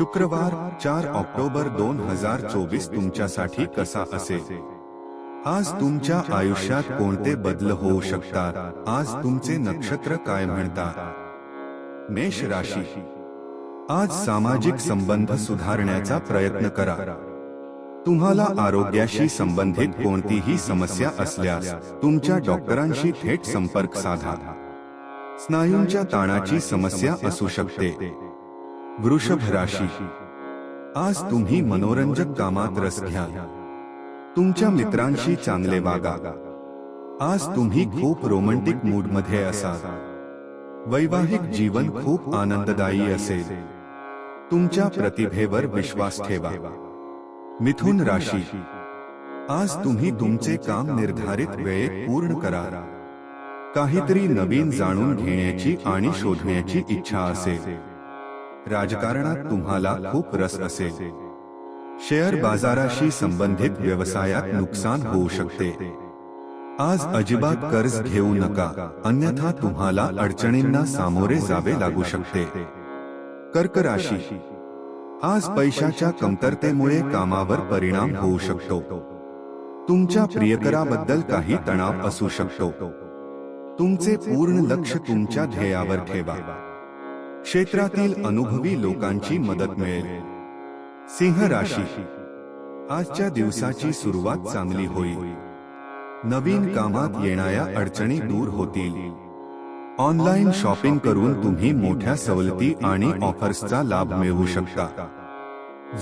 शुक्रवार चार ऑक्टोबर दोन हजार चोवीस तुमच्यासाठी कसा असेल? आज तुमच्या आयुष्यात कोणते बदल होऊ शकतात? आज तुमचे नक्षत्र काय म्हणतात? मेष राशी. आज सामाजिक संबंध सुधारण्याचा प्रयत्न करा. तुम्हाला आरोग्याशी संबंधित कोणतीही समस्या असल्यास तुमच्या डॉक्टरांशी थेट संपर्क साधा. स्नायूंच्या ताणाची समस्या असू शकते. वृषभ राशी आज तुम्ही मनोरंजक कामात रस घ्या तुमच्या मित्रांशी चांगले वागा। आज तुम्ही खूप रोमंटिक मूड मध्ये असाल। वैवाहिक जीवन खूप आनंददायी असेल। तुमच्या प्रतिभेवर विश्वास ठेवा। मिथुन राशी। आज तुम्ही तुमचे काम निर्धारित वेळेत पूर्ण करा काहीतरी नवीन जाणून घेण्याची आणि शोधण्याची इच्छा असेल। राजकारणात तुम्हाला खूप रस असेल. शेअर बाजाराशी संबंधित व्यवसायात नुकसान होऊ शकते. आज अजिबात कर्ज घेऊ नका. अन्यथा तुम्हाला अडचणींना सामोरे जावे लागू शकते. कर्क राशी आज पैशाच्या कमतरतेमुळे कामावर परिणाम होऊ शकतो. तुमच्या प्रियकराबद्दल काही तणाव असू शकतो. तुमचे पूर्ण लक्ष तुमच्या ध्येयावर ठेवा. क्षेत्रातील अनुभवी लोकांची मदत मिळेल. सिंह राशी. आजच्या दिवसाची सुरुवात चांगली होईल. नवीन कामात येणाऱ्या अडचणी दूर होतील. ऑनलाईन शॉपिंग करून तुम्ही मोठ्या सवलती आणि ऑफर्सचा लाभ मिळवू शकता.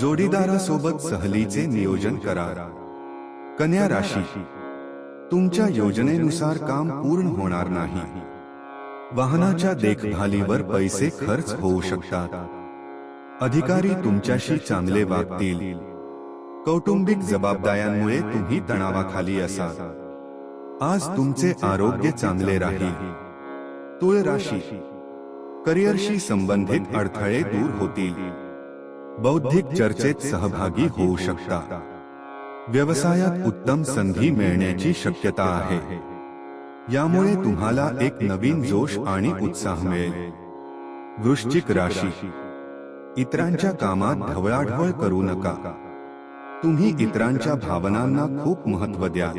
जोडीदारासोबत सहलीचे नियोजन करा. कन्या राशी. तुमच्या योजनेनुसार काम पूर्ण होणार नाही. वाहनाच्या देखभालीवर पैसे खर्च होऊ शकतात. अधिकारी तुमच्याशी चांगले वागतील. कौटुंबिक जबाबदाऱ्यांमुळे तुम्ही तणावाखाली असाल. आज तुमचे आरोग्य चांगले राहील. तुळ राशी. करिअरशी संबंधित अडथळे दूर होतील. बौद्धिक चर्चेत सहभागी होऊ शकता. व्यवसायात उत्तम संधी मिळण्याची शक्यता आहे. यामुळे तुम्हाला एक नवीन जोश आणि उत्साह मिळेल. वृश्चिक राशी. इतरांच्या कामात ढवळाढवळ करू नका. तुम्ही इतरांच्या भावनांना खूप महत्त्व द्या.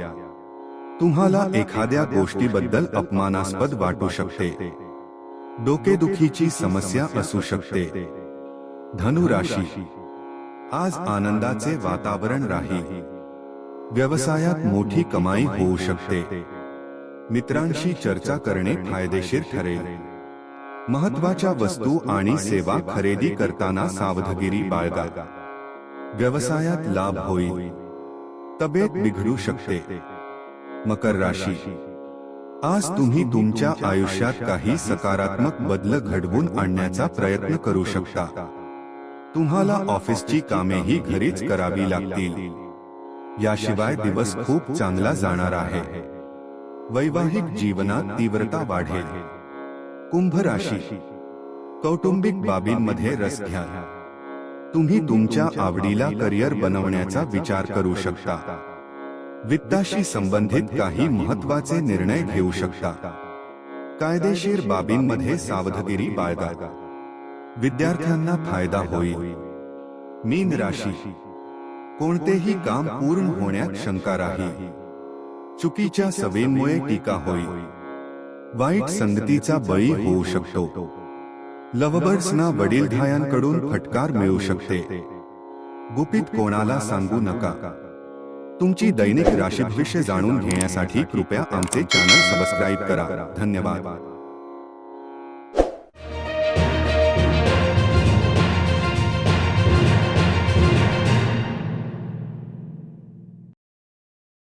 तुम्हाला एखाद्या गोष्टीबद्दल अपमानास्पद वाटू शकते. डोकेदुखीची समस्या असू शकते. धनु राशी आज आनंदाचे वातावरण राहील. व्यवसायात मोठी कमाई होऊ शकते. मित्रांशी चर्चा करणे फायदेशीर ठरेल. महत्त्वाच्या वस्तू आणि सेवा खरेदी करताना सावधगिरी बाळगा. व्यवसायात लाभ होईल. तब्येत बिघडू शकते. मकर राशी. आज तुम्ही तुमच्या आयुष्यात काही सकारात्मक बदल घडवून आणण्याचा प्रयत्न करू शकता. तुम्हाला ऑफिसची कामेही घरीच करावी लागतील. याशिवाय दिवस खूप चांगला जाणार आहे. वैवाहिक जीवनात तीव्रता वाढेल. कुंभ राशी कौटुंबिक बाबींमध्ये रस घ्या. तुम्ही तुमच्या आवडीला करिअर बनवण्याचा विचार करू शकता. वित्ताशी संबंधित काही महत्त्वाचे निर्णय घेऊ शकता. कायदेशीर बाबींमध्ये सावधगिरी बाळगा. विद्यार्थ्यांना फायदा होईल. मीन राशी. कोणतेही काम पूर्ण होण्यात शंका राहील चुकीच्या सवयींमुळे टीका होईल वाईट संगतीचा बळी होऊ शकतो. लवबर्ड्सना वडीलधायांकडून फटकार मिळू शकते. गुपित कोणाला सांगू नका. तुमची दैनिक राशी भविष्य जाणून घेण्यासाठी कृपया आमचे चॅनल सबस्क्राईब करा. धन्यवाद.